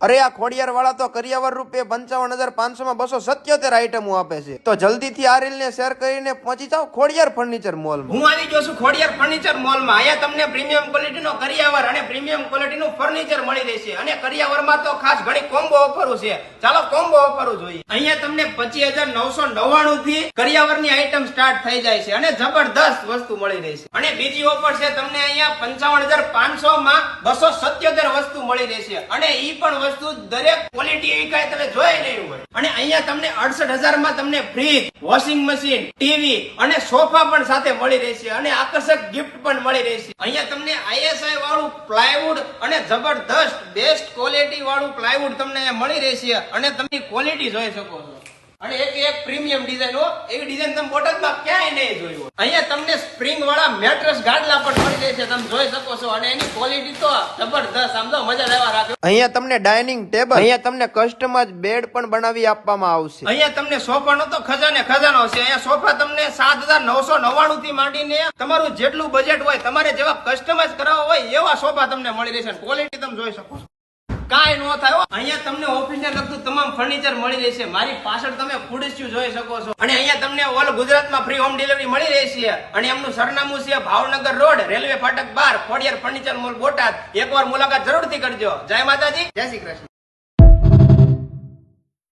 અરે, આ ખોડિયાર વાળા તો કરિયાવર રૂપે પંચાવન હજાર પાંચસો માં બસો સત્યોતેર આઈટમો આપે છે. તો જલ્દીથી આ રીલ ને શેર કરીને પહોંચી જાઓ ખોડિયાર ફર્નિચર મોલ હું આવી ગયો છું ખોડિયાર ફર્નિચર મોલમાં અહીંયા તમને પ્રીમિયમ ક્વોલિટીનો કરિયાવર અને પ્રીમિયમ ક્વોલિટીનું ફર્નિચર મળી રહેશે. અને કરિયાવરમાં તો ખાસ ઘણી કોમ્બો ઓફરો છે. ચાલો કોમ્બો ઓફરો જોઈએ. અહીંયા તમને પચીસ હજાર નવસો નવ્વાણું થી કરિયાવરની આઈટમ સ્ટાર્ટ થઈ જાય છે અને જબરદસ્ત વસ્તુ મળી રહેશે. અને બીજી ઓફર છે તમને અહીંયા પંચાવન હજાર પાંચસો માં બસો સત્યોતેર વસ્તુ મળી રહેશે. અને ઈ પણ વસ્તુ દરેક ક્વોલિટી એવી કાંઈ તમે જોઈ નહીં હોય. અને અહીંયા તમને અડસઠ હજારમાં તમને ફ્રીજ વોશિંગ મશીન ટીવી અને સોફા પણ સાથે મળી રહેશે અને આકર્ષક ગિફ્ટ પણ મળી રહેશે. અહીંયા તમને આઈએસઆઈ વાળું પ્લાયવુડ અને જબરદસ્ત બેસ્ટ ક્વોલિટી વાળું પ્લાયવુડ તમને મળી રહેશે અને તમે ક્વોલિટી જોઈ શકો છો. અને એક એક પ્રીમિયમ ડિઝાઇન હો, એવી ડિઝાઇન તમે બોટલમાં ક્યાંય નહીં જોયું હોય. અહીંયા તમને સ્પ્રિંગ વાળા મેટ્રેસ ગાડલા પણ મળી રહેશે તમે જોઈ શકો છો. અને એની ક્વોલિટી તો જબરદસ્ત. આમ મજા લેવા રાખે. અહીંયા તમને ડાઇનિંગ ટેબલ અહીંયા તમને કસ્ટમાઇઝ બેડ પણ બનાવી આપવામાં આવશે. અહીંયા તમને સોફાનો તો ખજાને ખજાનો છે અહીંયા સોફા તમને સાત હજાર નવસો નવ્વાણું થી માંડીને તમારું જેટલું બજેટ હોય તમારે જેવા કસ્ટમાઇઝ કરાવવા હોય એવા સોફા તમને મળી રહેશે. ક્વોલિટી તમે જોઈ શકો છો. કાંઈ ન થાય. અહીંયા તમને ઓફિસને લગતું તમામ ફર્નિચર મળી રહેશે. મારી પાછળ તમે ફૂડ સ્ટ્યુ જોઈ શકો છો. અને અહીંયા તમને ઓલ ગુજરાતમાં ફ્રી હોમ ડિલિવરી મળી રહેશે. અને એમનું સરનામું છે ભાવનગર રોડ, રેલવે ફાટક બાર ફોડિયર ફર્નિચર મોલ બોટાદ. એકવાર મુલાકાત જરૂરથી કરજો. જય માતાજી. જય શ્રી કૃષ્ણ.